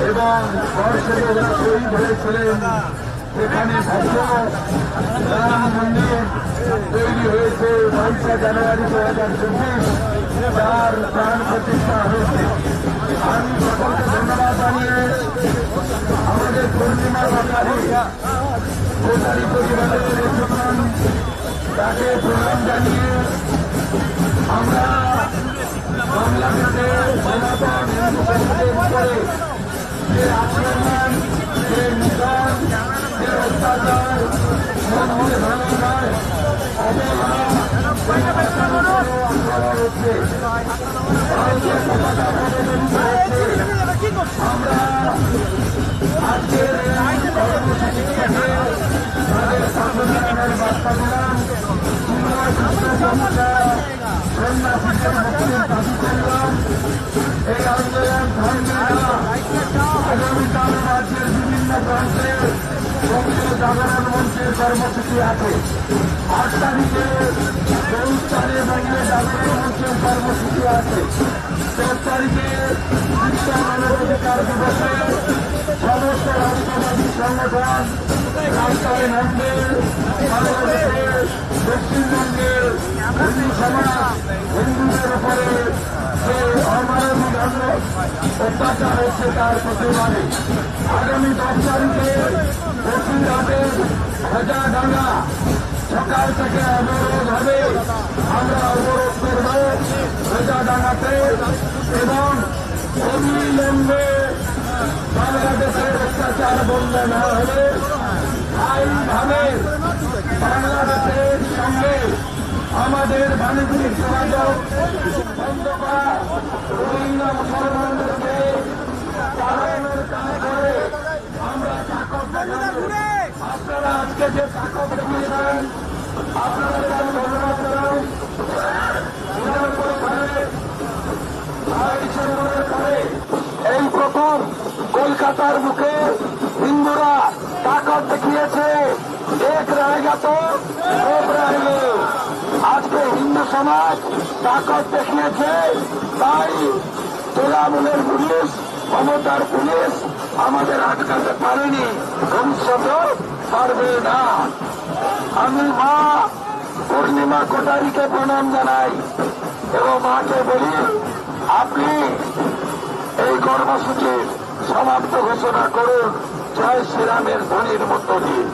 এবং বর্ষের শহীদ হয়েছিলেন সেখানে ভব্য রাম মন্দির তৈরি হয়েছে বাইশে জানুয়ারি দু হাজার চব্বিশ যার প্রাণ প্রতিষ্ঠা হয়েছে আমি সকলকে ধন্যবাদ জানিয়ে আমাদের পূর্ণিমা সরকারি পরিবারের তাকে প্রণাম জানিয়ে উপরে যে আক্রমণ যে নিধন যে অত্যাচার মন্দির ভাঙার অবহেলা করা হচ্ছে ভারতীয় পতাকা আমরা আজকের কর্মসূচি থেকে তাদের সংবিধানের বার্তা দিলাম তোমরা কৃষ্ণচন্দ্রা সন্ন্যাসীদের মুক্তির দাবি করলাম প্রান্তে বঙ্গীয় জাগরণ মঞ্চের কর্মসূচি আছে আট তারিখে অনুষ্ঠানে বঙ্গীয় জাগরণ মঞ্চের কর্মসূচি আছে দশ তারিখে বিশ্ব মানবাধিকার দিবসে সমস্ত রাষ্ট্রবাদী সংগঠন রাস্তায় নামবে বাংলাদেশের পশ্চিমবঙ্গের হিন্দু সমাজ অত্যাচার হচ্ছে তার প্রতিবাদে আগামী দশ তারিখে বসিরহাটের হাজারডাঙ্গা সকাল থেকে অবরোধ হবে আমরা অবরোধ করব হাজারডাঙ্গাতে এবং অবিলম্বে বাংলাদেশের অত্যাচার বন্ধ না হলে আইনভাবে বাংলাদেশের সঙ্গে আমাদের বাণিজ্যিক যোগাযোগ বন্ধ করা, রোহিঙ্গা মুসলমানদেরকে এই প্রথম কলকাতার মুখে হিন্দুরা তাকত দেখিয়েছে। এক রায়গা তো সব রায়লো আজকে হিন্দু সমাজ তাকত দেখিয়েছে। তাই তোলামূলের পুলিশ মমতার পুলিশ আমাদের আটকাতে পারেনি। ভবিষ্যতে পারবে না। আমি মা পূর্ণিমা কোটারিকে প্রণাম জানাই এবং মাকে বলি, আপনি এই কর্মসূচির সমাপ্ত ঘোষণা করুন। জয় শ্রীরামের ধ্বনির মধ্য দিয়ে।